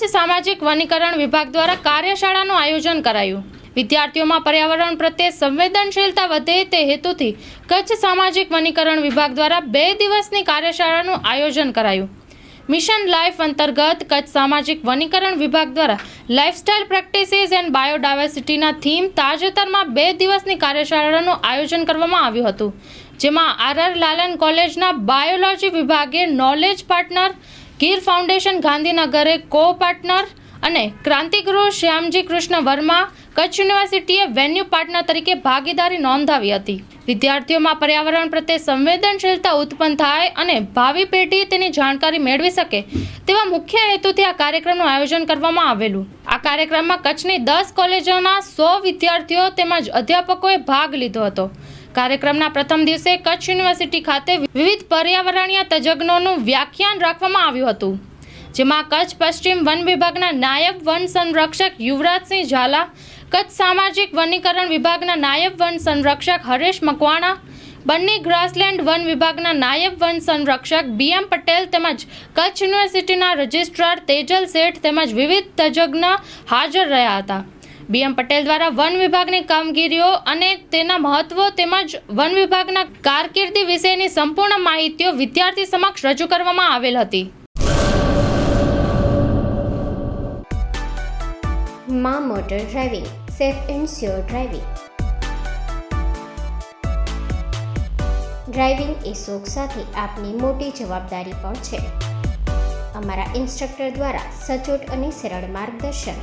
કચ્છ સામાજિક વનીકરણ વિભાગ દ્વારા કાર્યશાળાનું આયોજન કરાયું. વિદ્યાર્થીઓમાં પર્યાવરણ પ્રત્યે સંવેદનશીલતા વધે તે હેતુથી કચ્છ સામાજિક વનીકરણ વિભાગ દ્વારા બે દિવસની કાર્યશાળાનું આયોજન કરાયું. મિશન લાઈફ અંતર્ગત કચ્છ સામાજિક વનીકરણ વિભાગ દ્વારા લાઇફસ્ટાઇલ પ્રેક્ટિસીસ એન્ડ બાયોડાયવર્સિટીના થીમ તાજેતરમાં બે દિવસની કાર્યશાળાનું આયોજન કરવામાં આવ્યું હતું, જેમાં આર આર લાલન કોલેજના બાયોલોજી વિભાગે નોલેજ પાર્ટનર ગીર ફાઉન્ડેશન ગાંધીનગરે કો પાર્ટનર અને ક્રાંતિગુરુ શ્યામજી કૃષ્ણ વર્મા કચ્છ યુનિવર્સિટીએ વેન્યુ પાર્ટનર તરીકે ભાગીદારી નોંધાવી હતી. વિદ્યાર્થીઓમાં પર્યાવરણ પ્રત્યે સંવેદનશીલતા ઉત્પન્ન થાય અને ભાવિ પેઢી તેની જાણકારી મેળવી શકે તેવા મુખ્ય હેતુથી આ કાર્યક્રમનું આયોજન કરવામાં આવેલું. આ કાર્યક્રમમાં કચ્છની દસ કોલેજોના સો વિદ્યાર્થીઓ તેમજ અધ્યાપકોએ ભાગ લીધો હતો. કાર્યક્રમના પ્રથમ દિવસે કચ્છ યુનિવર્સિટી ખાતે વિવિધ પર્યાવરણીય તજજ્ઞોનું વ્યાખ્યાન રાખવામાં આવ્યું હતું, જેમાં કચ્છ પશ્ચિમ વન વિભાગના નાયબ વન સંરક્ષક યુવરાજસિંહ ઝાલા, કચ્છ સામાજિક વનીકરણ વિભાગના નાયબ વન સંરક્ષક હરેશ મકવાણા બન્ની ગ્રાસલેન્ડ વન વિભાગના નાયબ વન સંરક્ષક બીએમ પટેલ તેમજ કચ્છ યુનિવર્સિટીના રજિસ્ટ્રાર તેજલ શેઠ તેમજ વિવિધ તજજ્ઞ હાજર રહ્યા હતા. બીએમ પટેલ દ્વારા વન વિભાગની કામગીરીઓ અને તેના મહત્વ તેમજ વન વિભાગના કારકિર્દી વિશેની સંપૂર્ણ માહિતીઓ વિદ્યાર્થી સમક્ષ રજૂ કરવામાં આવેલ હતી. માં motor driving, safe and sure driving. Driving એ શોખ સાથે આપની મોટી જવાબદારી પણ છે. અમારા ઇન્સ્ટ્રક્ટર દ્વારા સચોટ અને સરળ માર્ગદર્શન.